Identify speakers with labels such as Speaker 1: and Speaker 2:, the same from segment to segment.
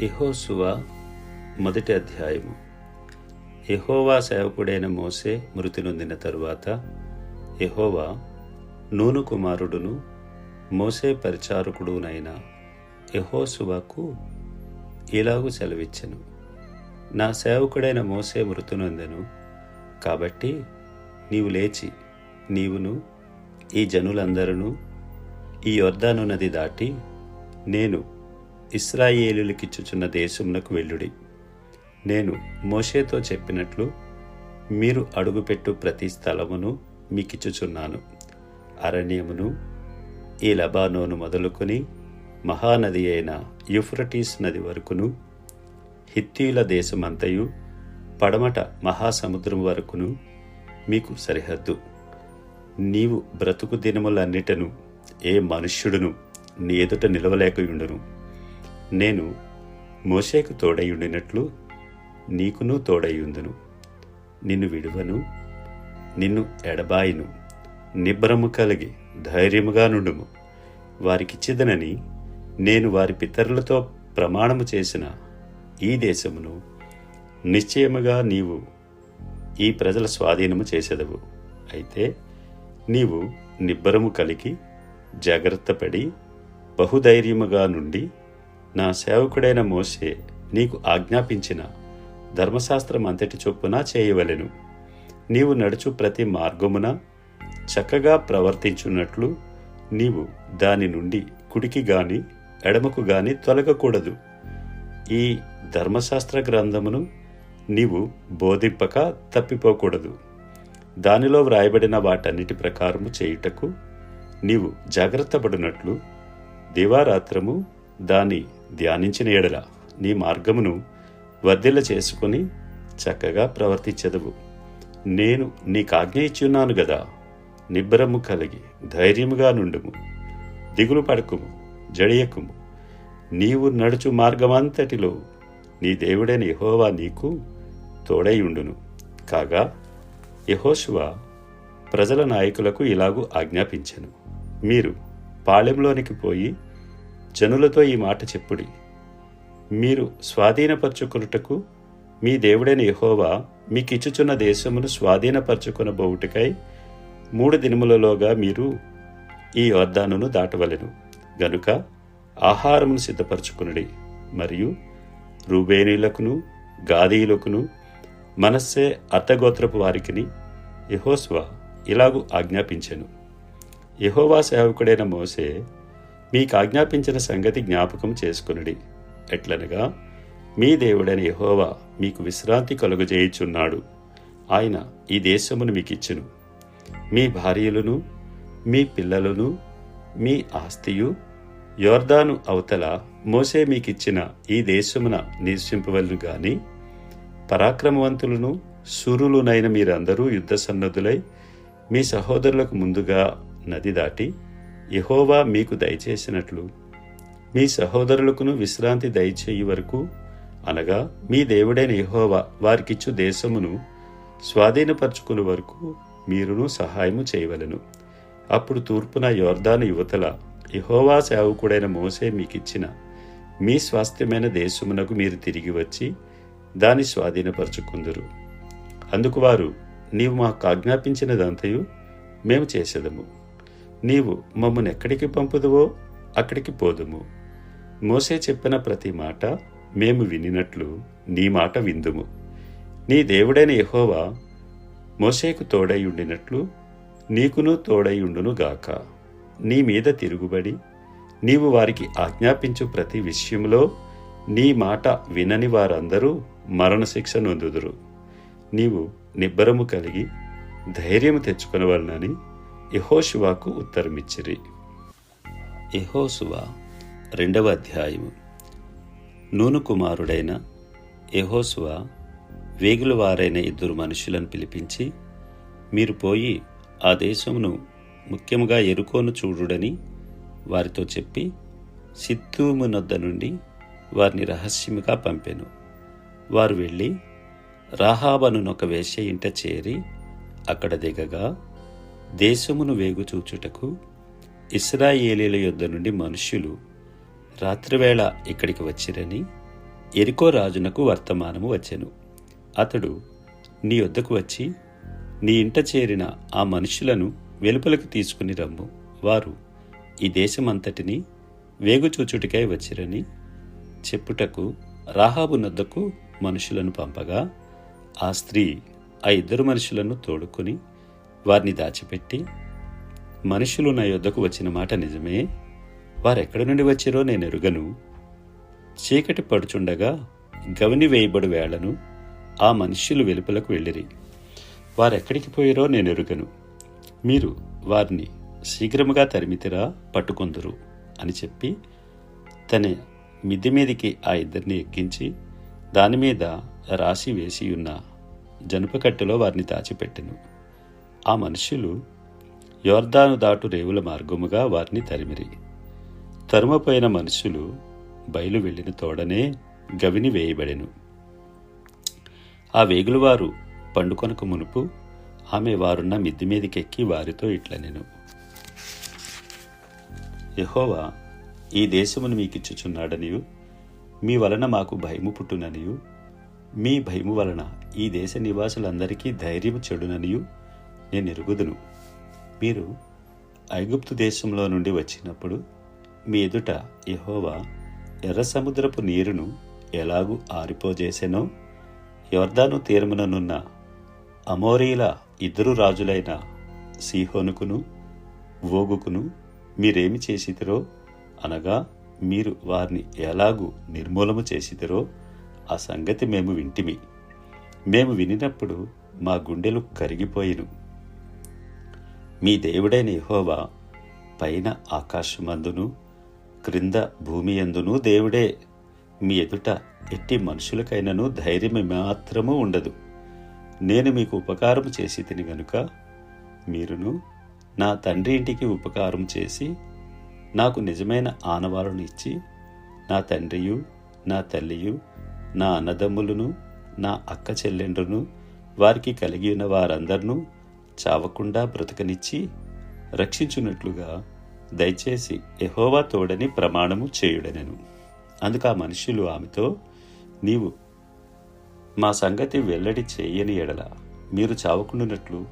Speaker 1: యెహోషువ మొదటి అధ్యాయము. యహోవా సేవకుడైన మోసే మృతి నొందిన తరువాత యహోవా నూను కుమారుడును మోసే పరిచారకుడునైన యెహోషువకు ఇలాగు సెలవిచ్చెను. నా సేవకుడైన మోసే మృతి నొందెను. కాబట్టి నీవు లేచి నీవును ఈ జనులందరూ ఈ యొర్దాను నది దాటి నేను ఇస్రాయేలులకిచ్చుచున్న దేశమునకు వెళ్ళుడి. నేను మోషేతో చెప్పినట్లు మీరు అడుగుపెట్టు ప్రతి స్థలమును మీకిచ్చుచున్నాను. అరణ్యమును ఈ లబానోను మొదలుకొని మహానది అయిన యూఫ్రటీస్ నది వరకును హిత్తీల దేశమంతయు పడమట మహాసముద్రం వరకును మీకు సరిహద్దు. నీవు బ్రతుకు దినములన్నిటను ఏ మనుష్యుడును నీ ఎదుట నిలవలేకయుండును నేను మోషేకు తోడయుండినట్లు నీకును తోడయుందును నిన్ను విడువను నిన్ను ఎడబాయిను నిబ్బరము కలిగి ధైర్యముగా నుండుము. వారికిచ్చిదనని నేను వారి పితరులతో ప్రమాణము చేసిన ఈ దేశమును నిశ్చయముగా నీవు ఈ ప్రజల స్వాధీనము చేసేదవు. అయితే నీవు నిబ్బరము కలిగి జాగ్రత్తపడి బహుధైర్యముగా నుండి నా సేవకుడైన మోసే నీకు ఆజ్ఞాపించిన ధర్మశాస్త్రం అంతటి చొప్పున చేయవలెను. నీవు నడుచు ప్రతి మార్గమున చక్కగా ప్రవర్తించున్నట్లు నీవు దాని నుండి కుడికి గాని ఎడమకు గాని తొలగకూడదు. ఈ ధర్మశాస్త్ర గ్రంథమును నీవు బోధింపక తప్పిపోకూడదు. దానిలో వ్రాయబడిన వాటన్నిటి ప్రకారము చేయుటకు నీవు జాగ్రత్తపడినట్లు దివారాత్రము దాని ధ్యానించిన ఎడల నీ మార్గమును వర్ధిల్ల చేసుకుని చక్కగా ప్రవర్తించదవు. నేను నీకు ఆజ్ఞ ఇచ్చున్నాను గదా నిబ్బరము కలిగి ధైర్యముగా నుండుము. దిగులు పడకుము జడియకుము. నీవు నడుచు మార్గమంతటిలో నీ దేవుడైన యెహోవా నీకు తోడైయుండును. కాగా యహోశువ ప్రజల నాయకులకు ఇలాగూ ఆజ్ఞాపించను. మీరు పాళెంలోనికి పోయి జనులతో ఈ మాట చెప్పుడి. మీరు స్వాధీనపరచుకున్నటకు మీ దేవుడైన యెహోవా మీకిచ్చుచున్న దేశమును స్వాధీనపరచుకున్న బోవుటికై మూడు దినములలోగా మీరు ఈ యోర్దానును దాటవలెను. గనుక ఆహారమును సిద్ధపరచుకునుడి. మరియు రూబేనీలకును గాదీయులకును మనస్సే అర్థగోత్రపు వారికిని యహోస్వ ఇలాగు ఆజ్ఞాపించెను. యహోవా సేవకుడైన మోసే మీకు ఆజ్ఞాపించిన సంగతి జ్ఞాపకం చేసుకునుడి. ఎట్లనగా మీ దేవుడైన యహోవా మీకు విశ్రాంతి కలుగజేయుచున్నాడు ఆయన ఈ దేశమును మీకిచ్చును. మీ భార్యలను మీ పిల్లలను మీ ఆస్తియు యోర్దాను అవతల మోసే మీకిచ్చిన ఈ దేశమున నివసింపవలను గాని పరాక్రమవంతులను సూరులునైన మీరందరూ యుద్ధ సన్నద్ధులై మీ సహోదరులకు ముందుగా నది దాటి యహోవా మీకు దయచేసినట్లు. మీ సహోదరులకును విశ్రాంతి దయచేయి వరకు అనగా మీ దేవుడైన యహోవా వారికిచ్చు దేశమును స్వాధీనపరచుకుని వరకు మీరును సహాయము చేయవలెను. అప్పుడు తూర్పున యోర్దాను యువతల యహోవా సేవకుడైన మోసే మీకిచ్చిన మీ స్వాస్థ్యమైన దేశమునకు మీరు తిరిగి వచ్చి దాన్ని స్వాధీనపరచుకుందరు. అందుకు వారు నీవు మాకు ఆజ్ఞాపించినదంతయు మేము చేసేదము. నీవు మమ్మల్ని ఎక్కడికి పంపుదువో అక్కడికి పోదుము. మోసే చెప్పిన ప్రతి మాట మేము వినినట్లు నీ మాట విందుము. నీ దేవుడైన యహోవా మోసేకు తోడైయుండినట్లు నీకును తోడైయుండునుగాక గాక. నీ మీద తిరుగుబడి నీవు వారికి ఆజ్ఞాపించు ప్రతి విషయంలో నీ మాట వినని వారందరూ మరణశిక్ష నొందుదురు. నీవు నిబ్బరము కలిగి ధైర్యము తెచ్చుకునవలనని యహోశువాకు ఉత్తరమిచ్చిరి. యహోశువ రెండవ అధ్యాయము. నూను కుమారుడైన యహోశువ వేగుల వారైన ఇద్దరు మనుషులను పిలిపించి మీరు పోయి ఆ దేశమును ముఖ్యముగా ఎరుకోను చూడుడని వారితో చెప్పి సిత్తూమునొద్ద నుండి వారిని రహస్యముగా పంపెను. వారు వెళ్ళి రాహాబనునొక వేశ్య ఇంట చేరి అక్కడ దిగగా దేశమును వేగుచూచుటకు ఇస్రాయేలీల యొద్ద నుండి మనుష్యులు రాత్రివేళ ఇక్కడికి వచ్చిరని ఎరికో రాజునకు వర్తమానము వచ్చెను. అతడు నీ వద్దకు వచ్చి నీ ఇంట చేరిన ఆ మనుషులను వెలుపలకు తీసుకుని రమ్ము. వారు ఈ దేశమంతటిని వేగుచూచుటికై వచ్చిరని చెప్పుటకు రాహాబు నద్దకు మనుషులను పంపగా ఆ స్త్రీ ఆ ఇద్దరు మనుషులను తోడుకొని వారిని దాచిపెట్టి మనుషులు నా యొద్దకు వచ్చిన మాట నిజమే. వారెక్కడి నుండి వచ్చారో నేను ఎరుగను. చీకటి పడుచుండగా గవని వేయబడు వేళను ఆ మనుష్యులు వెలుపలకు వెళ్ళిరి. వారెక్కడికి పోయారో నేను ఎరుగను. మీరు వారిని శీఘ్రముగా తరిమితిరా పట్టుకొందురు అని చెప్పి తన మిద్ది మీదికి ఆ ఇద్దరిని ఎక్కించి దాని మీద రాసి వేసి ఉన్న వారిని దాచిపెట్టెను. ఆ మనుషులు యోర్దాను దాటు రేవుల మార్గముగా వారిని తరిమిరి. తరుమపోయిన మనుషులు బయలు వెళ్ళిన తోడనే గవిని వేయబడెను. ఆ వేగులవారు పండుకొనకు మునుపు ఆమె వారున్న మిద్ది మీదకెక్కి వారితో ఇట్లనెను. యహోవా ఈ దేశమును మీకిచ్చుచున్నాడనియు మీ వలన మాకు భయము పుట్టుననియు మీ భయము వలన ఈ దేశ నివాసులందరికీ ధైర్యము చెడుననియు నేను ఎరుగుదును మీరు ఐగుప్తు దేశంలో నుండి వచ్చినప్పుడు మీ ఎదుట యహోవా ఎర్ర సముద్రపు నీరును ఎలాగూ ఆరిపోజేసెనో యోర్దాను తీరముననున్న అమోరీల ఇద్దరు రాజులైన సీహోనుకును ఓగుకును మీరేమి చేసిదిరో అనగా మీరు వారిని ఎలాగూ నిర్మూలము చేసిదిరో ఆ సంగతి మేము వింటిమి. మేము వినినప్పుడు మా గుండెలు కరిగిపోయిను. మీ దేవుడైన యహోవా పైన ఆకాశమందును క్రింద భూమి ఎందును దేవుడే. మీ ఎదుట ఎట్టి మనుషులకైనను ధైర్యం మాత్రము ఉండదు. నేను మీకు ఉపకారం చేసి తిని గనుక మీరును నా తండ్రి ఇంటికి ఉపకారం చేసి నాకు నిజమైన ఆనవాలను ఇచ్చి నా తండ్రియు నా తల్లియు నా అన్నదమ్ములను నా అక్క చెల్లెండ్రును వారికి కలిగి ఉన్న వారందరినూ చావకుండా బ్రతకనిచ్చి రక్షించున్నట్లుగా దయచేసి ఎహోవా తోడని ప్రమాణము చేయుడనెను. అందుకు ఆ మనుషులు ఆమెతో నీవు మా సంగతి వెల్లడి చేయని ఎడల మీరు చావకుండునట్లు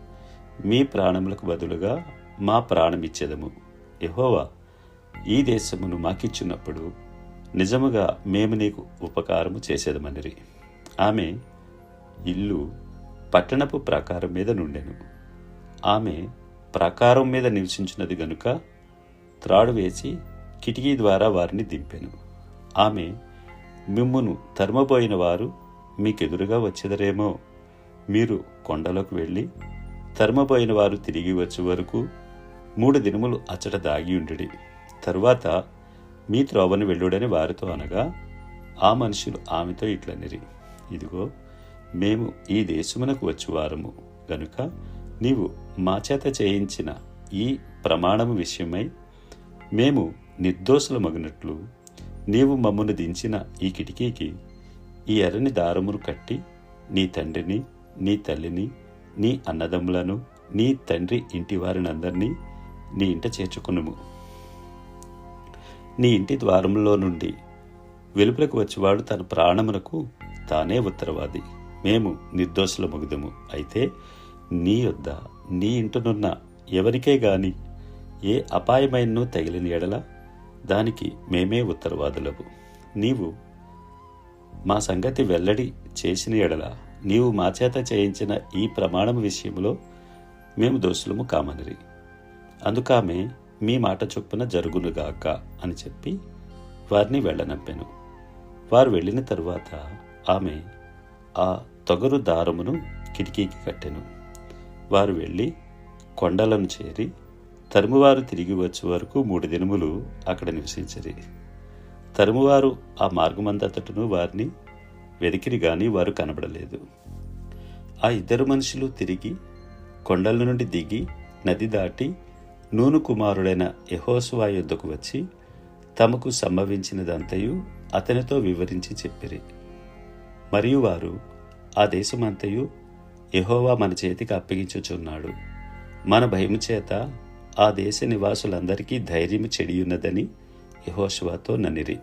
Speaker 1: మీ ప్రాణములకు బదులుగా మా ప్రాణమిచ్చేదము. ఎహోవా ఈ దేశమును మాకిచ్చున్నప్పుడు నిజముగా మేము నీకు ఉపకారము చేసేదమనిరి ఆమె ఇల్లు పట్టణపు ప్రాకారం మీద నుండెను. ఆమె ప్రాకారం మీద నివసించినది గనుక త్రాడు వేసి కిటికీ ద్వారా వారిని దింపెను. ఆమె మిమ్మును తరుమబోయిన వారు మీకెదురుగా వచ్చేదరేమో. మీరు కొండలోకి వెళ్ళి తరుమబోయిన వారు తిరిగి వచ్చే వరకు మూడు దినములు అచ్చట దాగి ఉండి తరువాత మీ త్రోవను వెళ్ళుడని వారితో అనగా ఆ మనుషులు ఆమెతో ఇట్లనిరి ఇదిగో మేము ఈ దేశమునకు వచ్చువారము గనుక నీవు మా చేత చేయించిన ఈ ప్రమాణము విషయమై మేము నిర్దోషులమగినట్లు నీవు మమ్మను దించిన ఈ కిటికీకి ఈ ఎర్రని దారమును కట్టి నీ తండ్రిని నీ తల్లిని నీ అన్నదమ్ములను నీ తండ్రి ఇంటి వారినందరినీ నీ ఇంట చేర్చుకునుము. నీ ఇంటి ద్వారంలో నుండి వెలుపలకు వచ్చేవాడు తన ప్రాణమునకు తానే ఉత్తరవాది. మేము నిర్దోషుల ముగుదము అయితే నీ యొద్ద నీ ఇంటనున్న ఎవరికే గాని ఏ అపాయమైనను తగిలిన ఎడల దానికి మేమే ఉత్తరవాదులవు. నీవు మా సంగతి వెల్లడి చేసిన ఎడల నీవు మా చేత చేయించిన ఈ ప్రమాణం విషయంలో మేము దోషులము కామనిరి. అందుకామె మీ మాట చొప్పున జరుగునుగాక అని చెప్పి వారిని వెళ్ళనంపాను. వారు వెళ్ళిన తరువాత ఆమె ఆ తొగరు దారమును కిటికీకి కట్టెను. వారు వెళ్ళి కొండలను చేరి తరుమువారు తిరిగి వచ్చే వరకు మూడు దినములు అక్కడ నివసించరి. తరుమువారు ఆ మార్గమంతటను వారిని వెదికిరి గాని వారు కనబడలేదు. ఆ ఇద్దరు మనుషులు తిరిగి కొండల నుండి దిగి నది దాటి నూను కుమారుడైన యహోసువా యుద్ధకు వచ్చి తమకు సంభవించినదంతయు అతనితో వివరించి చెప్పిరి. మరియు వారు ఆ దేశమంతయు యహోవా మన చేతికి అప్పగించుచున్నాడు. మన భయము చేత ఆ దేశ నివాసులందరికీ ధైర్యము చెడియున్నదని యహోశివాతో ననిరి.